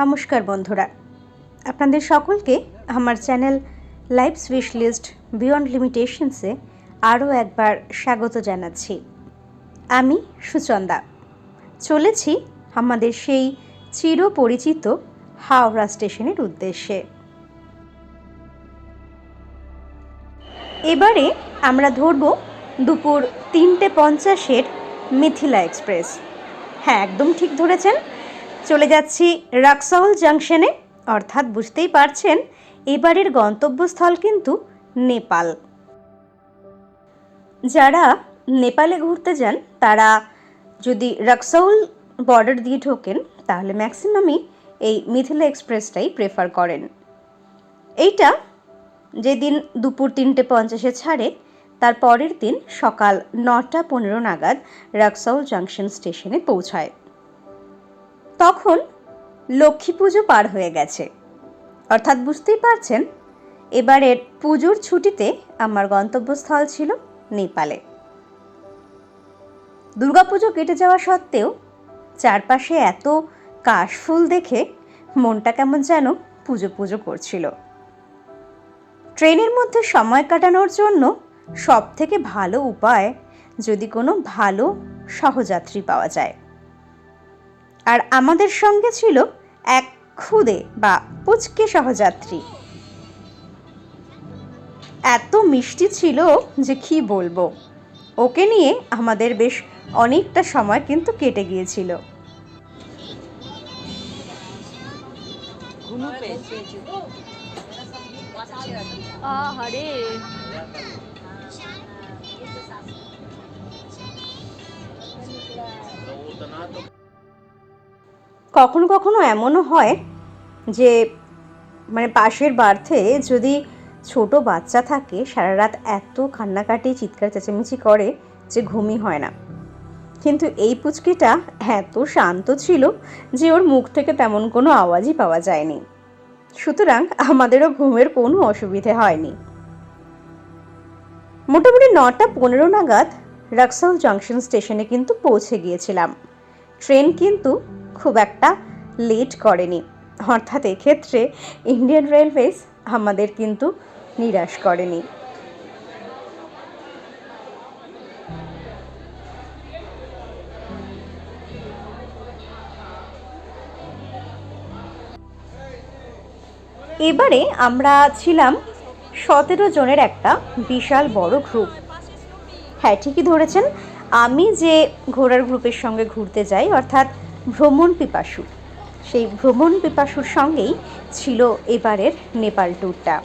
নমস্কার বন্ধুরা। আপনাদের সকলকে আমার চ্যানেল লাইফ সুইশ লিস্ট বিয়ন্ড লিমিটেশনসে আরও একবার স্বাগত জানাচ্ছি। আমি সুচন্দা। চলেছি আমাদের সেই চিরপরিচিত হাওড়া স্টেশনের উদ্দেশ্যে। এবারে আমরা ধরব দুপুর তিনটে পঞ্চাশের মিথিলা এক্সপ্রেস। হ্যাঁ একদম ঠিক ধরেছেন। চলে যাচ্ছি রাক্সাউল জাংশনে। অর্থাৎ বুঝতেই পারছেন, এবারের গন্তব্যস্থল কিন্তু নেপাল। যারা নেপালে ঘুরতে যান, তারা যদি রাক্সাউল বর্ডার দিয়ে ঢোকেন, তাহলে ম্যাক্সিমামই এই মিথিলা এক্সপ্রেসটাই প্রেফার করেন। এইটা যেদিন দুপুর তিনটে পঞ্চাশে ছাড়ে, তার পরের দিন সকাল নটা পনেরো নাগাদ রাক্সাউল জাংশন স্টেশনে পৌঁছায়। তখন লক্ষ্মী পুজো পার হয়ে গেছে। অর্থাৎ বুঝতেই পারছেন, এবারের পুজোর ছুটিতে আমার গন্তব্যস্থল ছিল নেপালে। দুর্গাপুজো কেটে যাওয়া সত্ত্বেও চারপাশে এত কাশফুল দেখে মনটা কেমন যেন পুজো পুজো করছিল। ট্রেনের মধ্যে সময় কাটানোর জন্য সব থেকে ভালো উপায় যদি কোনো ভালো সহযাত্রী পাওয়া যায়। আর আমাদের সঙ্গে ছিল এক খুদে বা পুচকে সহযাত্রী। এত মিষ্টি ছিল যে কি বলব? ওকে নিয়ে আমাদের বেশ অনেকটা সময় কিন্তু কেটে গিয়েছিল। আহারে কখনো কখনো এমনও হয় যে মানে পাশের বার্থে যদি ছোট বাচ্চা থাকে, সারা রাত এত কান্নাকাটি, চিৎকার, চেঁচামেচি করে যে ঘুমই হয় না। কিন্তু এই পুচকিটা এত শান্ত ছিল যে ওর মুখ থেকে তেমন কোনো আওয়াজই পাওয়া যায়নি। সুতরাং আমাদেরও ঘুমের কোনো অসুবিধে হয়নি। মোটামুটি নটা পনেরো নাগাদ রাক্সাউল জাংশন স্টেশনে কিন্তু পৌঁছে গিয়েছিলাম। ট্রেন কিন্তু খুব একটা লেট করেনি। অর্থাৎ এক্ষেত্রে ইন্ডিয়ান রেলওয়েজ আমাদের কিন্তু নিরাশ করেনি। এবারে আমরা ছিলাম সতেরো জনের একটা বিশাল বড় গ্রুপ হ্যাঁ ঠিকই ধরেছেন। আমি যে ঘোড়ার গ্রুপের সঙ্গে ঘুরতে যাই, অর্থাৎ ভ্রমণ পিপাসু। সেই ভ্রমণ পিপাসুর সঙ্গেই ছিল এবারের নেপাল ট্যুরটা।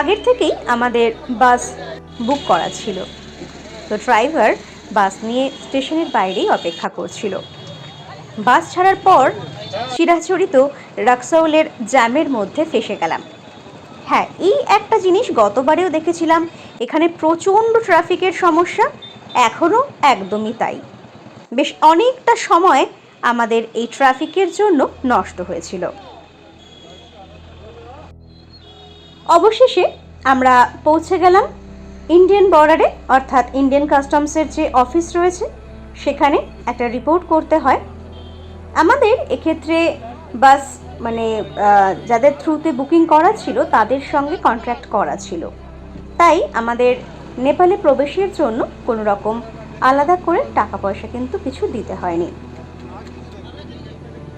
আগের থেকেই আমাদের বাস বুক করা ছিল। তো ড্রাইভার বাস নিয়ে স্টেশনের বাইরেই অপেক্ষা করছিল। বাস ছাড়ার পর চিরাচরিত রাক্সাউলের জ্যামের মধ্যে ফেসে গেলাম। হ্যাঁ এই একটা জিনিস গতবারেও দেখেছিলাম, এখানে প্রচণ্ড ট্রাফিকের সমস্যা, এখনও একদমই তাই। বেশ অনেকটা সময় আমাদের এই ট্রাফিকের জন্য নষ্ট হয়েছিল। অবশেষে আমরা পৌঁছে গেলাম ইন্ডিয়ান বর্ডারে অর্থাৎ ইন্ডিয়ান কাস্টমসের যে অফিস রয়েছে, সেখানে একটা রিপোর্ট করতে হয়। আমাদের এক্ষেত্রে বাস মানে যাদের থ্রুতে বুকিং করা ছিল, তাদের সঙ্গে কন্ট্রাক্ট করা ছিল। তাই আমাদের নেপালে প্রবেশের জন্য কোনো রকম আলাদা করে টাকা পয়সা কিন্তু কিছু দিতে হয়নি।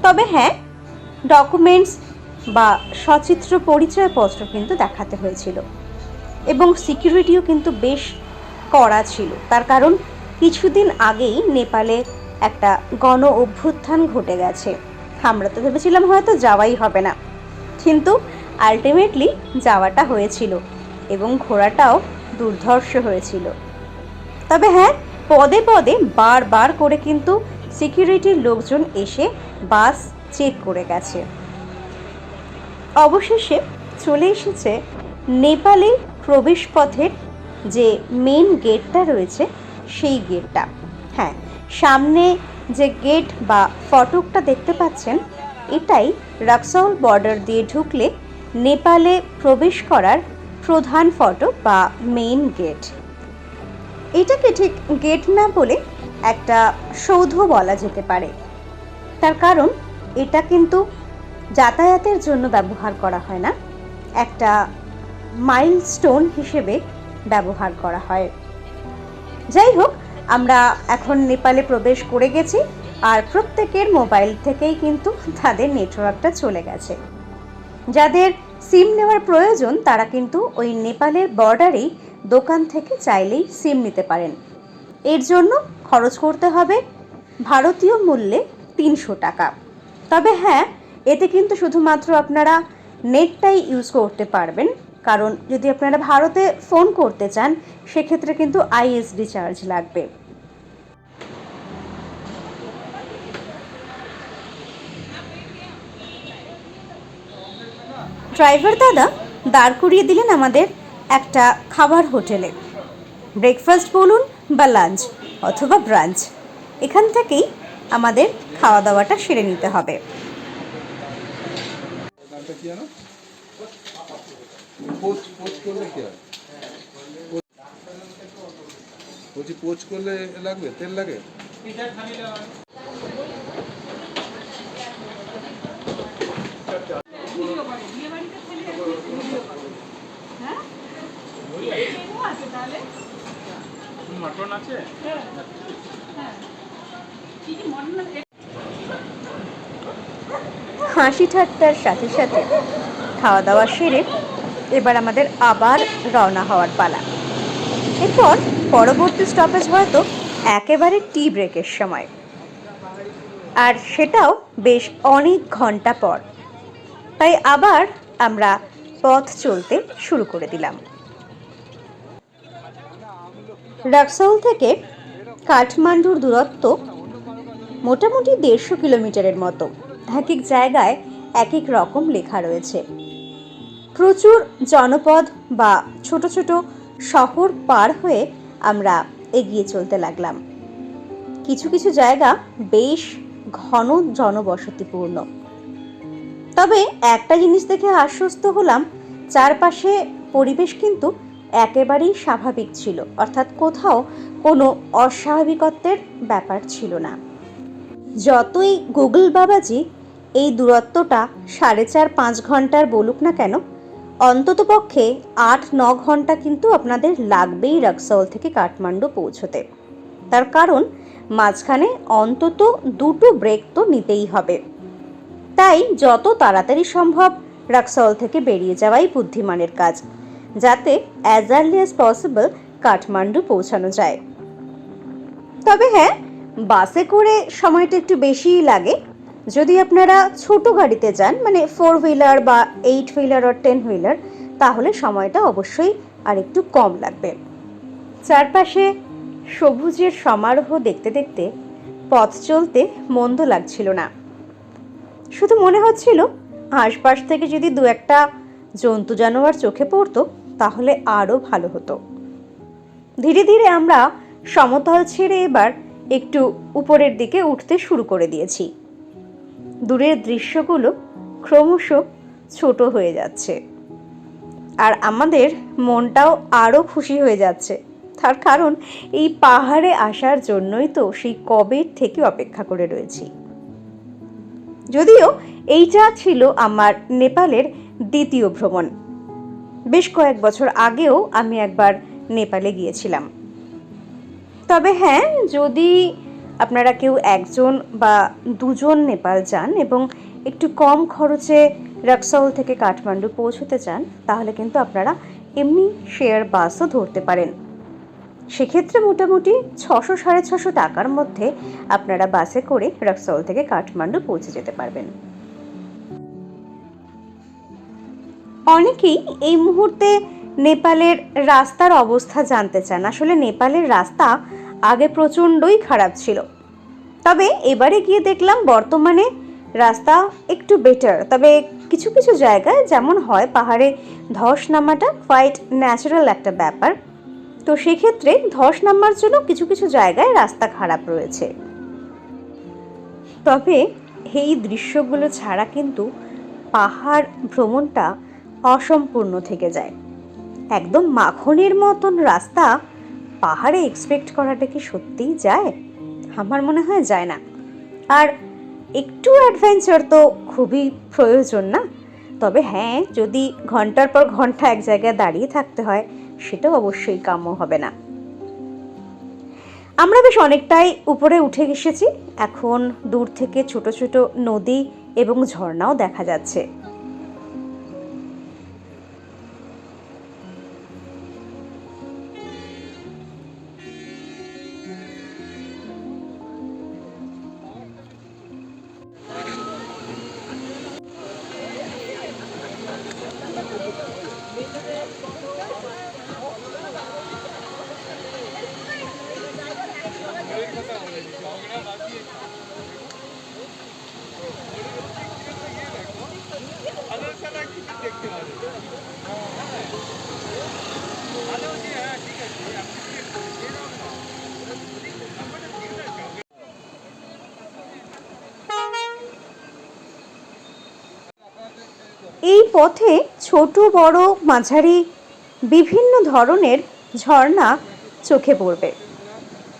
তবে হ্যাঁ ডকুমেন্টস বা সচিত্র পরিচয়পত্র কিন্তু দেখাতে হয়েছিল। এবং সিকিউরিটিও কিন্তু বেশ কড়া ছিল। তার কারণ, কিছুদিন আগেই নেপালে একটা গণ অভ্যুত্থান ঘটে গেছে। আমরা তো ভেবেছিলাম হয়তো যাওয়াই হবে না। কিন্তু আলটিমেটলি যাওয়াটা হয়েছিল এবং ঘোরাটাও দুর্ধর্ষ হয়েছিল। তবে হ্যাঁ পদে পদে বারবার করে কিন্তু সিকিউরিটির লোকজন এসে বাস চেক করে গেছে। অবশেষে চলে এসেছে নেপালে প্রবেশপথের যে মেন গেটটা রয়েছে, সেই গেটটা হ্যাঁ সামনে যে গেট বা ফটকটা দেখতে পাচ্ছেন, এটাই রাক্সৌল বর্ডার দিয়ে ঢুকলে নেপালে প্রবেশ করার প্রধান ফটক বা মেইন গেট এটাকে ঠিক গেট না বলে একটা সৌধ বলা যেতে পারে। তার কারণ, এটা কিন্তু যাতায়াতের জন্য ব্যবহার করা হয় না। একটা মাইলস্টোন হিসেবে ব্যবহার করা হয়। যাই হোক আমরা এখন নেপালে প্রবেশ করে গেছি আর প্রত্যেকের মোবাইল থেকেই কিন্তু তাদের নেটওয়ার্কটা চলে গেছে। যাদের সিম নেওয়ার প্রয়োজন, তারা কিন্তু ওই নেপালের বর্ডারেই দোকান থেকে চাইলেই সিম নিতে পারেন। এর জন্য খরচ করতে হবে ভারতীয় মূল্যে তিনশো টাকা। তবে হ্যাঁ এতে কিন্তু শুধুমাত্র আপনারা নেটটাই ইউজ করতে পারবেন। কারণ যদি আপনারা ভারতে ফোন করতে চান, সেক্ষেত্রে কিন্তু আইএসডি চার্জ লাগবে। ড্রাইভার দাদা, দাঁড় করিয়ে দিলেন আমাদের একটা খাবার হোটেলে। ব্রেকফাস্ট বলুন বা লাঞ্চ অথবা ব্রাঞ্চ, এখান থেকেই আমাদের খাওয়া দাওয়াটা সেরে নিতে হবে। নামটা কি পোচ পোচ করলে কি হয়? বলছি পোচ করলে লাগবে? তেল লাগে? হাসি ঠাট্টার সাথে সাথে খাওয়া দাওয়া সেরে এবার আমাদের আবার রওনা হওয়ার পালা। এরপর পরবর্তী স্টপেজ হয়তো একেবারে টি ব্রেকের সময়। আর সেটাও বেশ অনেক ঘণ্টা পর। তাই আবার আমরা পথ চলতে শুরু করে দিলাম। রাক্সৌল থেকে কাঠমান্ডুর দূরত্ব মোটামুটি দেড়শো কিলোমিটারের মতো। এক এক জায়গায় এক এক রকম লেখা রয়েছে। প্রচুর জনপদ বা ছোট ছোট শহর পার হয়ে আমরা এগিয়ে চলতে লাগলাম। কিছু কিছু জায়গা বেশ ঘন জনবসতিপূর্ণ। তবে একটা জিনিস দেখে আশ্বস্ত হলাম, চারপাশে পরিবেশ কিন্তু একেবারেই স্বাভাবিক ছিল, অর্থাৎ কোথাও কোনো অস্বাভাবিকত্বের ব্যাপার ছিল না। যতই গুগল বাবাজি এই দূরত্বটা সাড়ে চার পাঁচ ঘণ্টার বলুক না কেন অন্ততপক্ষে আট ন ঘণ্টা কিন্তু আপনাদের লাগবেই রাক্সৌল থেকে কাঠমান্ডু পৌঁছতে। তার কারণ, মাঝখানে অন্তত দুটো ব্রেক তো নিতেই হবে। তাই যত তাড়াতাড়ি সম্ভব রাক্সৌল থেকে বেরিয়ে যাওয়াই বুদ্ধিমানের কাজ, যাতে as early as possible Kathmandu পৌঁছানো যায়। তবে হ্যাঁ বাসে করে সময়টা একটু বেশিই লাগে। যদি আপনারা ছোট গাড়িতে যান মানে ফোর হুইলার বা এইট হুইলার আর টেন হুইলার তাহলে সময়টা অবশ্যই আর একটু কম লাগবে। চারপাশে সবুজের সমারোহ দেখতে দেখতে পথ চলতে মন্দ লাগছিল না। শুধু মনে হচ্ছিল, আশপাশ থেকে যদি দু একটা জন্তু জানোয়ার চোখে পড়তো, তাহলে আরও ভালো হতো। ধীরে ধীরে আমরা সমতল ছেড়ে এবার একটু উপরের দিকে উঠতে শুরু করে দিয়েছি। দূরের দৃশ্যগুলো ক্রমশ ছোট হয়ে যাচ্ছে। আর আমাদের মনটাও আরও খুশি হয়ে যাচ্ছে। তার কারণ এই পাহাড়ে আসার জন্যই তো সেই কবের থেকে অপেক্ষা করে রয়েছি। যদিও এইটা ছিল আমার নেপালের দ্বিতীয় ভ্রমণ। বেশ কয়েক বছর আগেও আমি একবার নেপালে গিয়েছিলাম। তবে হ্যাঁ যদি আপনারা কেউ একজন বা দুজন নেপাল যান এবং একটু কম খরচে রাক্সৌল থেকে কাঠমান্ডু পৌঁছতে চান, তাহলে কিন্তু আপনারা এমনি শেয়ার বাসও ধরতে পারেন। সেক্ষেত্রে মোটামুটি ছশো সাড়ে ছশো টাকার মধ্যে আপনারা বাসে করে রাক্সৌল থেকে কাঠমান্ডু পৌঁছে যেতে পারবেন। অনেকেই এই মুহূর্তে নেপালের রাস্তার অবস্থা জানতে চান। আসলে নেপালের রাস্তা আগে প্রচণ্ডই খারাপ ছিল। তবে এবারে গিয়ে দেখলাম বর্তমানে রাস্তা একটু বেটার তবে কিছু কিছু জায়গায় যেমন হয়, পাহাড়ে ধস নামাটা কোয়াইট ন্যাচারাল একটা ব্যাপার। তো সেক্ষেত্রে ধস নামার জন্য কিছু কিছু জায়গায় রাস্তা খারাপ রয়েছে। তবে এই দৃশ্যগুলো ছাড়া কিন্তু পাহাড় ভ্রমণটা অসম্পূর্ণ থেকে যায়। একদম মাখনের মতন রাস্তা পাহাড়ে এক্সপেক্ট করাটা কি সত্যিই যায়? আমার মনে হয় যায় না। আর একটু অ্যাডভেঞ্চার তো খুবই প্রয়োজন না? তবে হ্যাঁ যদি ঘণ্টার পর ঘণ্টা এক জায়গায় দাঁড়িয়ে থাকতে হয়, সেটাও অবশ্যই কাম্য হবে না। আমরা বেশ অনেকটাই উপরে উঠে এসেছি। এখন দূর থেকে ছোট ছোট নদী এবং ঝর্ণাও দেখা যাচ্ছে। এই পথে ছোট, বড়, মাঝারি, বিভিন্ন ধরনের ঝর্ণা চোখে পড়বে।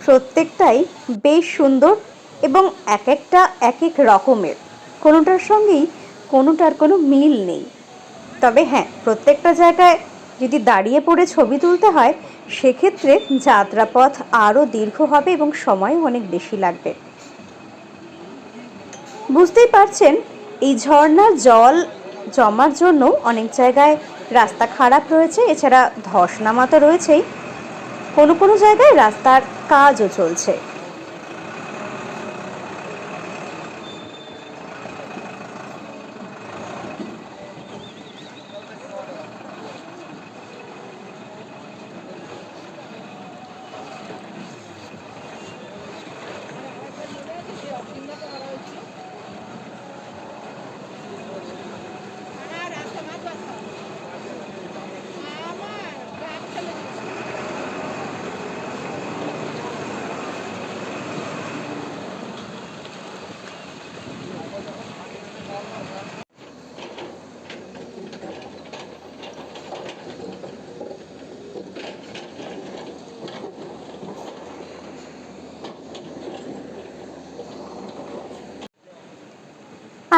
প্রত্যেকটাই বেশ সুন্দর এবং এক একটা, এক এক রকমের। কোনোটার সঙ্গেই কোনোটার কোনো মিল নেই। তবে হ্যাঁ প্রত্যেকটা জায়গায় যদি দাঁড়িয়ে পড়ে ছবি তুলতে হয়, সেক্ষেত্রে যাত্রাপথ আরও দীর্ঘ হবে এবং সময়ও অনেক বেশি লাগবে। বুঝতেই পারছেন, এই ঝর্ণার জল জমার জন্য অনেক জায়গায় রাস্তা খারাপ রয়েছে, এছাড়া ধস নামা তো রয়েছেই। কোনো কোনো জায়গায় রাস্তার কাজও চলছে।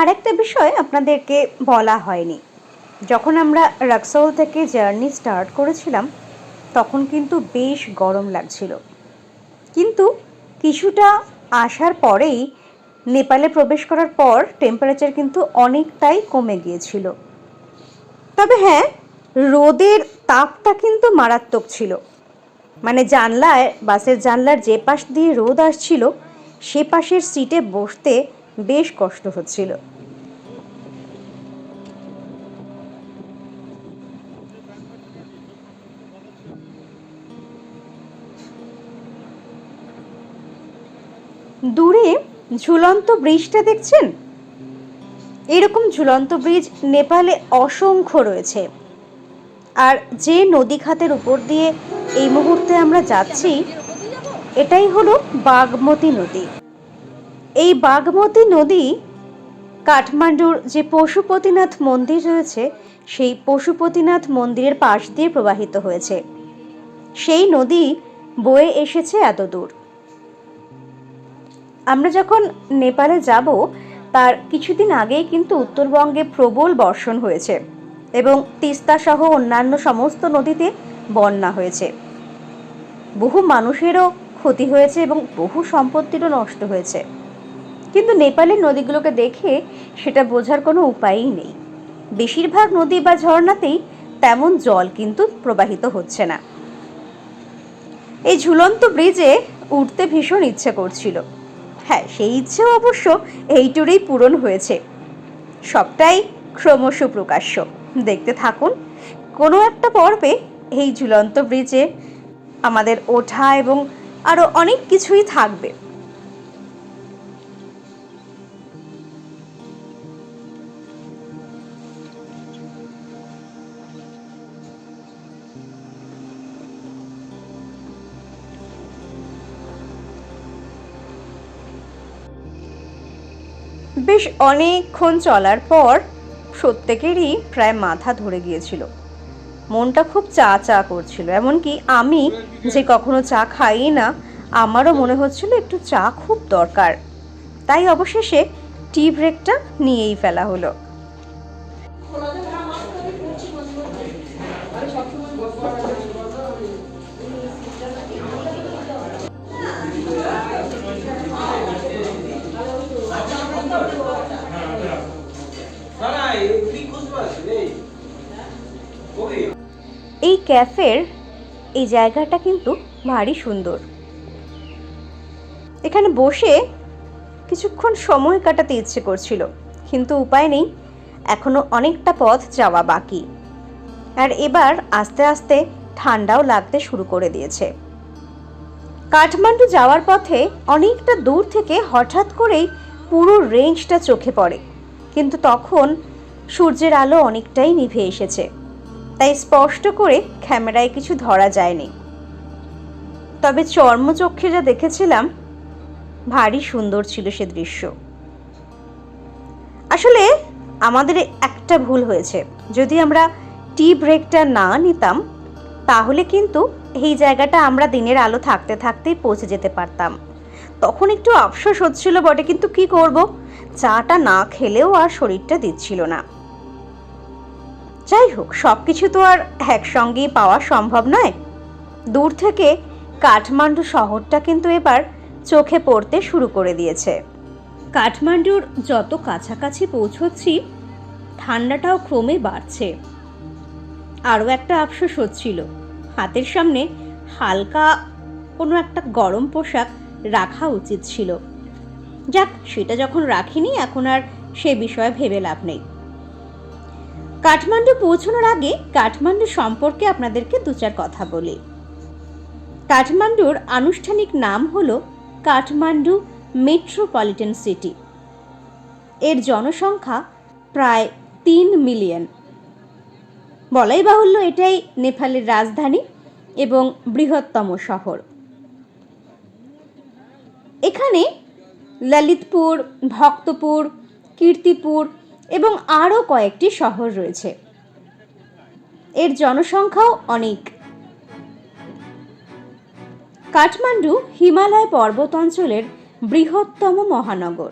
আরেকটা বিষয় আপনাদেরকে বলা হয়নি। যখন আমরা রাক্সৌল থেকে জার্নি স্টার্ট করেছিলাম, তখন কিন্তু বেশ গরম লাগছিল। কিন্তু কিছুটা আসার পরেই নেপালে প্রবেশ করার পর টেম্পারেচার কিন্তু অনেকটাই কমে গিয়েছিল। তবে হ্যাঁ রোদের তাপটা কিন্তু মারাত্মক ছিল। মানে জানলায়, বাসের জানলার যে পাশ দিয়ে রোদ আসছিল, সে পাশের সিটে বসতে বেশ কষ্ট হচ্ছিল। দূরে ঝুলন্ত ব্রিজটা দেখছেন? এরকম ঝুলন্ত ব্রিজ নেপালে অসংখ্য রয়েছে। আর যে নদী খাতের উপর দিয়ে এই মুহূর্তে আমরা যাচ্ছি, এটাই হলো বাগমতী নদী। এই বাগমতী নদী কাঠমান্ডুর যে পশুপতিনাথ মন্দির রয়েছে, সেই পশুপতিনাথ মন্দিরের পাশ দিয়ে প্রবাহিত হয়েছে। সেই নদী বয়ে এসেছে এত দূর আমরা যখন নেপালে যাব, তার কিছুদিন আগেই কিন্তু উত্তরবঙ্গে প্রবল বর্ষণ হয়েছে এবং তিস্তা সহ অন্যান্য সমস্ত নদীতে বন্যা হয়েছে। বহু মানুষেরও ক্ষতি হয়েছে এবং বহু সম্পত্তিরও নষ্ট হয়েছে। কিন্তু নেপালের নদীগুলোকে দেখে সেটা বোঝার কোনো উপায়ই নেই। বেশিরভাগ নদী বা ঝর্ণাতেই তেমন জল কিন্তু প্রবাহিত হচ্ছে না। এই ঝুলন্ত ব্রিজে উঠতে ভীষণ ইচ্ছে করছিল। হ্যাঁ সেই ইচ্ছেও অবশ্য এই টুরেই পূরণ হয়েছে। সবটাই ক্রমশ প্রকাশ্য। দেখতে থাকুন, কোনো একটা পর্বে এই ঝুলন্ত ব্রিজে আমাদের ওঠা এবং আরও অনেক কিছুই থাকবে। বেশ অনেকক্ষণ চলার পর প্রত্যেকেরই প্রায় মাথা ধরে গিয়েছিল। মনটা খুব চা চা করছিল, এমনকি আমি যে কখনো চা খাই না, আমারও মনে হচ্ছিল একটু চা খুব দরকার। তাই অবশেষে টি ব্রেকটা নিয়েই ফেলা হলো। ক্যাফের এই জায়গাটা কিন্তু ভারী সুন্দর। এখানে বসে কিছুক্ষণ সময় কাটাতে ইচ্ছে করছিল, কিন্তু উপায় নেই, এখনও অনেকটা পথ যাওয়া বাকি। আর এবার আস্তে আস্তে ঠান্ডাও লাগতে শুরু করে দিয়েছে। কাঠমান্ডু যাওয়ার পথে অনেকটা দূর থেকে হঠাৎ করেই পুরো রেঞ্জটা চোখে পড়ে, কিন্তু তখন সূর্যের আলো অনেকটাই নিভে এসেছে। তাই স্পষ্ট করে ক্যামেরায় কিছু ধরা যায়নি। তবে চর্মচক্ষে যা দেখেছিলাম, ভারী সুন্দর ছিল সে দৃশ্য। আসলে আমাদের একটা ভুল হয়েছে। যদি আমরা টি ব্রেকটা না নিতাম, তাহলে কিন্তু এই জায়গাটা আমরা দিনের আলো থাকতে থাকতেই পৌঁছে যেতে পারতাম। তখন একটু আফসোস হচ্ছিল বটে, কিন্তু কি করব? চাটা না খেলেও আর শরীরটা দিচ্ছিল না। যাই হোক সব কিছু তো আর একসঙ্গেই পাওয়া সম্ভব নয়। দূর থেকে কাঠমান্ডু শহরটা কিন্তু এবার চোখে পড়তে শুরু করে দিয়েছে। কাঠমান্ডুর যত কাছাকাছি পৌঁছচ্ছি, ঠান্ডাটাও ক্রমে বাড়ছে। আরও একটা আফসোস হচ্ছিল, হাতের সামনে হালকা কোনো একটা গরম পোশাক রাখা উচিত ছিল। যাক, সেটা যখন রাখিনি, এখন আর সে বিষয়ে ভেবে লাভ নেই। কাঠমান্ডু পৌঁছানোর আগে কাঠমান্ডু সম্পর্কে আপনাদেরকে দু চার কথা বলি। কাঠমান্ডুর আনুষ্ঠানিক নাম হল কাঠমান্ডু মেট্রোপলিটন সিটি। এর জনসংখ্যা প্রায় তিন মিলিয়ন। বলাই বাহুল্য এটাই নেপালের রাজধানী এবং বৃহত্তম শহর। এখানে ললিতপুর, ভক্তপুর, কীর্তিপুর এবং আরও কয়েকটি শহর রয়েছে। এর জনসংখ্যাও অনেক। কাঠমান্ডু হিমালয় পর্বত অঞ্চলের বৃহত্তম মহানগর।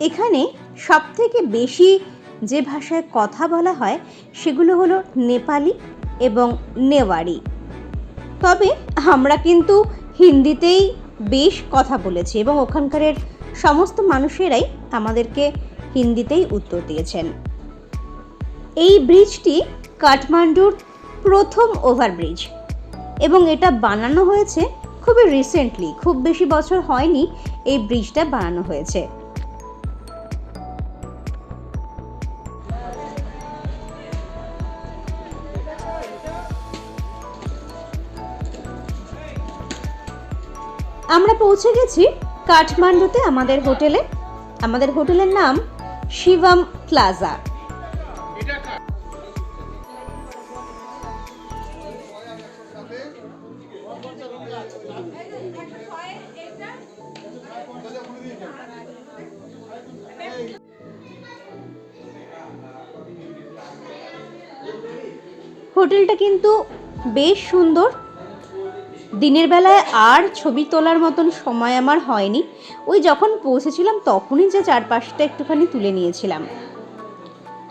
এখানে সবথেকে বেশি যে ভাষায় কথা বলা হয় সেগুলো হলো নেপালি এবং নেওয়ারি। তবে আমরা কিন্তু হিন্দিতেই বেশ কথা বলেছি এবং ওখানকারের সমস্ত মানুষেরাই আমাদেরকে হিন্দিতেই উত্তর দিয়েছেন। এই ব্রিজটি কাঠমান্ডুর প্রথম ওভারব্রিজ এবং এটা বানানো হয়েছে খুবই রিসেন্টলি খুব বেশি বছর হয়নি এই ব্রিজটা বানানো হয়েছে। আমরা পৌঁছে গেছি কাঠমান্ডুতে আমাদের হোটেলে। আমাদের হোটেলের নাম শিবম প্লাজা। হোটেলটা কিন্তু বেশ সুন্দর। দিনের বেলায় আর ছবি তোলার মতন সময় আমার হয়নি। ওই যখন পৌঁছেছিলাম তখনই যে চারপাশটা একটুখানি তুলে নিয়েছিলাম।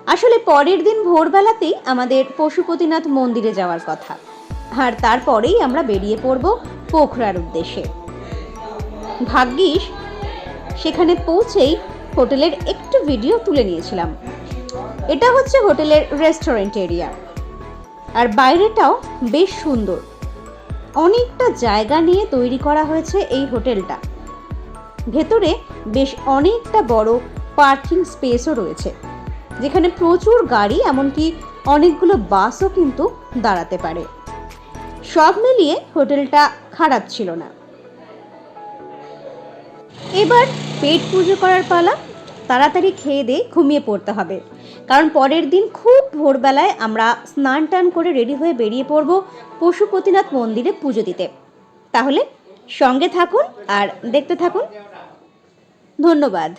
আসলে পরের দিন ভোরবেলাতেই আমাদের পশুপতিনাথ মন্দিরে যাওয়ার কথা। আর তারপরেই আমরা বেরিয়ে পড়ব পোখরার উদ্দেশ্যে। ভাগ্যিস, সেখানে পৌঁছেই হোটেলের একটু ভিডিও তুলে নিয়েছিলাম। এটা হচ্ছে হোটেলের রেস্টুরেন্ট এরিয়া। আর বাইরেটাও বেশ সুন্দর। অনেকটা জায়গা নিয়ে তৈরি করা হয়েছে এই হোটেলটা। ভেতরে বেশ অনেকটা বড় পার্কিং স্পেসও রয়েছে, যেখানে প্রচুর গাড়ি এমনকি অনেকগুলো বাসও কিন্তু দাঁড়াতে পারে। সব মিলিয়ে হোটেলটা খারাপ ছিল না। এবার পেট পুজো করার পালা তাড়াতাড়ি খেয়ে দিয়ে ঘুমিয়ে পড়তে হবে। কারণ পরের দিন খুব ভোরবেলায় আমরা স্নান টান করে রেডি হয়ে বেরিয়ে পড়ব পশুপতিনাথ মন্দিরে পুজো দিতে। তাহলে সঙ্গে থাকুন আর দেখতে থাকুন। ধন্যবাদ।